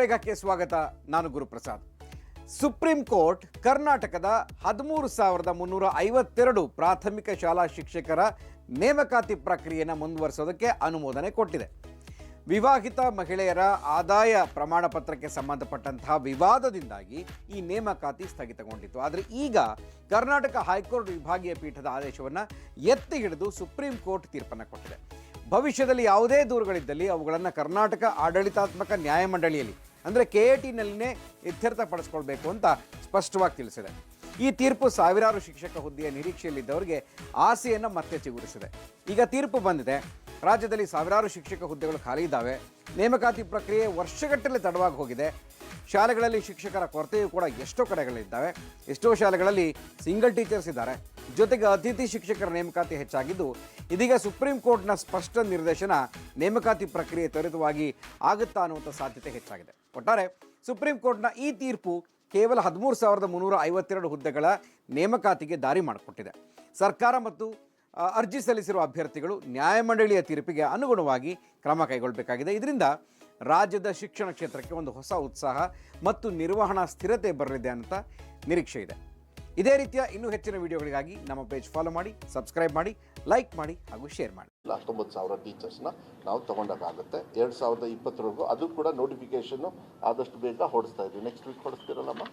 ಬೇಗಕ್ಕೆ ಸ್ವಾಗತ, ನಾನು Guruprasad. Supreme court, ಕರ್ನಾಟಕದ ಹದಿಮೂರು ಸಾವಿರದ ಮುನ್ನೂರ ಐವತ್ತೆರಡು ಪ್ರಾಥಮಿಕ ಶಾಲಾ ಶಿಕ್ಷಕರ ನೇಮಕಾತಿ ಪ್ರಕ್ರಿಯೆಯನ್ನು ಮುಂದುವರಿಸೋದಕ್ಕೆ ಅನುಮೋದನೆ ಕೊಟ್ಟಿದೆ. ವಿವಾಹಿತ ಮಹಿಳೆಯರ ಆದಾಯ ಪ್ರಮಾಣ ಪತ್ರಕ್ಕೆ ಸಂಬಂಧಪಟ್ಟಂತಹ ವಿವಾದದಿಂದಾಗಿ ಈ ನೇಮಕಾತಿ ಸ್ಥಗಿತಗೊಂಡಿತ್ತು. ಆದರೆ ಈಗ ಕರ್ನಾಟಕ ಹೈಕೋರ್ಟ್ ವಿಭಾಗೀಯ ಪೀಠದ ಆದೇಶವನ್ನು ಎತ್ತಿ ಹಿಡಿದು ಸುಪ್ರೀಂ ಕೋರ್ಟ್ ತೀರ್ಪನ್ನು ಕೊಟ್ಟಿದೆ. ಭವಿಷ್ಯದಲ್ಲಿ ಯಾವುದೇ ದೂರುಗಳಿದ್ದಲ್ಲಿ ಅವುಗಳನ್ನು ಕರ್ನಾಟಕ ಆಡಳಿತಾತ್ಮಕ ನ್ಯಾಯಮಂಡಳಿಯಲ್ಲಿ ಅಂದರೆ ಕೆ ಎ ಟಿನಲ್ಲಿನೇ ಇತ್ಯರ್ಥಪಡಿಸ್ಕೊಳ್ಬೇಕು ಅಂತ ಸ್ಪಷ್ಟವಾಗಿ ತಿಳಿಸಿದೆ. ಈ ತೀರ್ಪು ಸಾವಿರಾರು ಶಿಕ್ಷಕ ಹುದ್ದೆಯ ನಿರೀಕ್ಷೆಯಲ್ಲಿದ್ದವರಿಗೆ ಆಸೆಯನ್ನು ಮತ್ತೆ ಚಿಗುರಿಸಿದೆ. ಈಗ ತೀರ್ಪು ಬಂದಿದೆ. ರಾಜ್ಯದಲ್ಲಿ ಸಾವಿರಾರು ಶಿಕ್ಷಕ ಹುದ್ದೆಗಳು ಖಾಲಿ ಇದ್ದಾವೆ. ನೇಮಕಾತಿ ಪ್ರಕ್ರಿಯೆ ವರ್ಷಗಟ್ಟಲೆ ತಡವಾಗಿ ಹೋಗಿದೆ. ಶಾಲೆಗಳಲ್ಲಿ ಶಿಕ್ಷಕರ ಕೊರತೆಯೂ ಕೂಡ ಎಷ್ಟೋ ಕಡೆಗಳಿದ್ದಾವೆ. ಎಷ್ಟೋ ಶಾಲೆಗಳಲ್ಲಿ ಸಿಂಗಲ್ ಟೀಚರ್ಸ್ ಇದ್ದಾರೆ. ಜೊತೆಗೆ ಅತಿಥಿ ಶಿಕ್ಷಕರ ನೇಮಕಾತಿ ಹೆಚ್ಚಾಗಿದ್ದು, ಇದೀಗ ಸುಪ್ರೀಂ ಕೋರ್ಟ್ನ ಸ್ಪಷ್ಟ ನಿರ್ದೇಶನ ನೇಮಕಾತಿ ಪ್ರಕ್ರಿಯೆ ತ್ವರಿತವಾಗಿ ಆಗುತ್ತಾ ಅನ್ನುವಂಥ ಸಾಧ್ಯತೆ ಹೆಚ್ಚಾಗಿದೆ. ಒಟ್ಟಾರೆ ಸುಪ್ರೀಂ ಕೋರ್ಟ್ನ ಈ ತೀರ್ಪು ಕೇವಲ ಹದಿಮೂರು ಸಾವಿರದ ಮುನ್ನೂರ ಐವತ್ತೆರಡು ಹುದ್ದೆಗಳ ನೇಮಕಾತಿಗೆ ದಾರಿ ಮಾಡಿಕೊಟ್ಟಿದೆ. ಸರ್ಕಾರ ಮತ್ತು ಅರ್ಜಿ ಸಲ್ಲಿಸಿರುವ ಅಭ್ಯರ್ಥಿಗಳು ನ್ಯಾಯಮಂಡಳಿಯ ತೀರ್ಪಿಗೆ ಅನುಗುಣವಾಗಿ ಕ್ರಮ ಕೈಗೊಳ್ಳಬೇಕಾಗಿದೆ. ಇದರಿಂದ ರಾಜ್ಯದ ಶಿಕ್ಷಣ ಕ್ಷೇತ್ರಕ್ಕೆ ಒಂದು ಹೊಸ ಉತ್ಸಾಹ ಮತ್ತು ನಿರ್ವಹಣಾ ಸ್ಥಿರತೆ ಬರಲಿದೆ ಅಂತ ನಿರೀಕ್ಷೆ ಇದೆ. ಇದೇ ರೀತಿಯ ಇನ್ನೂ ಹೆಚ್ಚಿನ ವಿಡಿಯೋಗಳಿಗಾಗಿ ನಮ್ಮ ಪೇಜ್ ಫಾಲೋ ಮಾಡಿ ಸಬ್ಸ್ಕ್ರೈಬ್ ಮಾಡಿ ಲೈಕ್ ಮಾಡಿ ಹಾಗೂ ಶೇರ್ ಮಾಡಿ. ಹತ್ತೊಂಬತ್ತು ಸಾವಿರ ಟೀಚರ್ಸ್ನ ನಾವು ತಗೊಂಡಾಗುತ್ತೆ ಎರಡು ಸಾವಿರದ ಇಪ್ಪತ್ತರವರೆಗೂ ಅದು ಕೂಡ ನೋಟಿಫಿಕೇಶನ್ ಆದಷ್ಟು ಬೇಗ ಹೊಡಿಸ್ತಾ ಇದ್ದೀವಿ. Next week ಹೊಡಿಸ್ತಿರಲ್ಲಮ್ಮ?